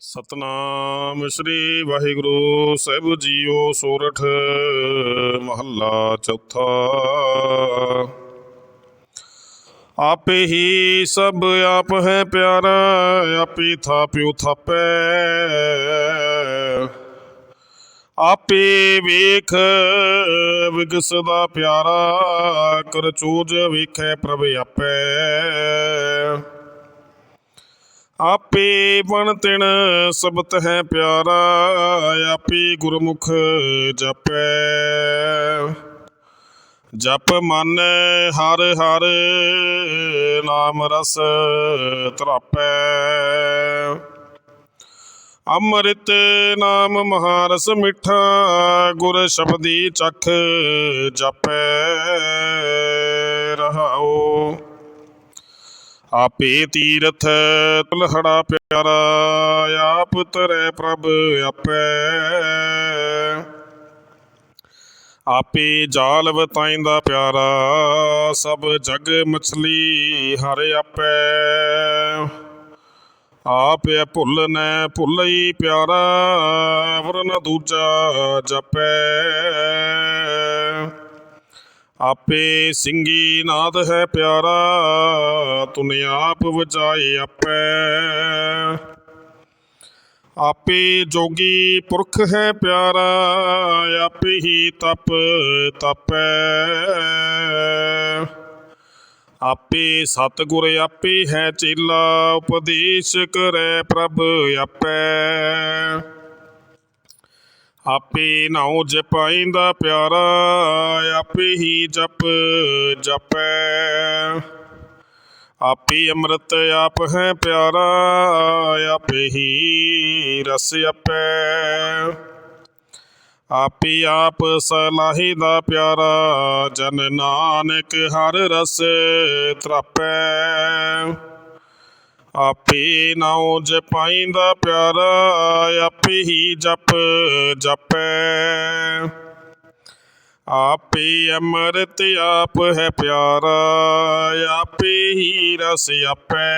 ਸਤਨਾਮ ਸ੍ਰੀ ਵਾਹਿਗੁਰੂ ਸਾਹਿਬ ਜੀਓ ਸੋਰਠ, ਮਹੱਲਾ ਚੌਥਾ। ਆਪੇ ਹੀ ਸਭ ਆਪ ਹੈ ਪਿਆਰਾ, ਆਪੇ ਥਾਪਿਉ ਥਾਪੈ। ਆਪੇ ਵੇਖ, ਵਿਗਸਦਾ ਪਿਆਰਾ, ਕਰ ਚੂਜ ਵੇਖੈ ਪ੍ਰਭ ਆਪੇ। ਆਪੇ ਬਣ ਤਿਣ ਸਬਤ ਹੈ ਪਿਆਰਾ, ਆਪੇ ਗੁਰਮੁਖ ਜਪੈ। ਜਪ ਮਨ ਹਰ ਹਰ, ਨਾਮ ਰਸ ਤਰਾਪੈ। ਅੰਮ੍ਰਿਤ ਨਾਮ ਮਹਾਰਸ ਮਿੱਠਾ, ਗੁਰ ਸ਼ਬਦੀ ਚਖ ਜਪੈ। ਰਹਾਓ ਆਪੇ ਤੀਰਥ ਤੁਲਹੜਾ ਪਿਆਰਾ, ਆਪ ਤਰੈ ਪ੍ਰਭ ਆਪੈ। ਆਪੇ ਜਾਲ ਵਤਾਇੰਦਾ ਪਿਆਰਾ, ਸਭ ਜਗ ਮਛਲੀ ਹਰ ਆਪੈ। ਆਪੇ ਭੁੱਲ ਨੈ ਭੁੱਲਈ ਪਿਆਰਾ, ਵਰਨ ਦੂਜਾ ਜਪੈ। ਆਪੇ ਸਿੰਘੀ ਨਾਦ ਹੈ ਪਿਆਰਾ, ਤੁਨ ਆਪ ਵਜਾਏ ਆਪੈ। ਆਪੇ ਜੋਗੀ ਪੁਰਖ ਹੈ ਪਿਆਰਾ, ਆਪੇ ਹੀ ਤਪ ਤਪੈ। ਆਪੇ ਸਤਿਗੁਰ ਆਪੇ ਹੈ ਚੇਲਾ, ਉਪਦੇਸ਼ ਕਰੈ ਪ੍ਰਭ ਆਪੈ। ਆਪੇ ਨਾਉ ਜਪਾਇੰਦਾ ਪਿਆਰਾ, ਆਪੇ ਹੀ ਜਪ ਜਪੈ। ਆਪੇ ਅੰਮ੍ਰਿਤ ਆਪ ਹੈ ਪਿਆਰਾ, ਆਪੇ ਹੀ ਰਸ ਆਪੈ। ਆਪੇ ਆਪ ਸਲਾਹੀ ਦਾ ਪਿਆਰਾ, ਜਨ ਨਾਨਕ ਹਰ ਰਸ ਤਰਾਪੈ। ਆਪੇ ਨਾਉ ਜਪਾਇੰਦਾ ਪਿਆਰਾ, ਆਪੇ ਹੀ ਜਪ ਜਪੈ। ਆਪੇ ਅੰਮ੍ਰਿਤ ਆਪ ਹੈ ਪਿਆਰਾ, ਆਪੇ ਹੀ ਰਸ ਆਪੈ।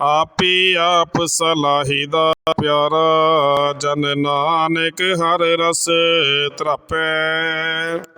ਆਪੇ ਆਪ ਸਲਾਹੀ ਦਾ ਪਿਆਰਾ, ਜਨ ਨਾਨਕ ਹਰ ਰਸ ਤਰਾਪੈ।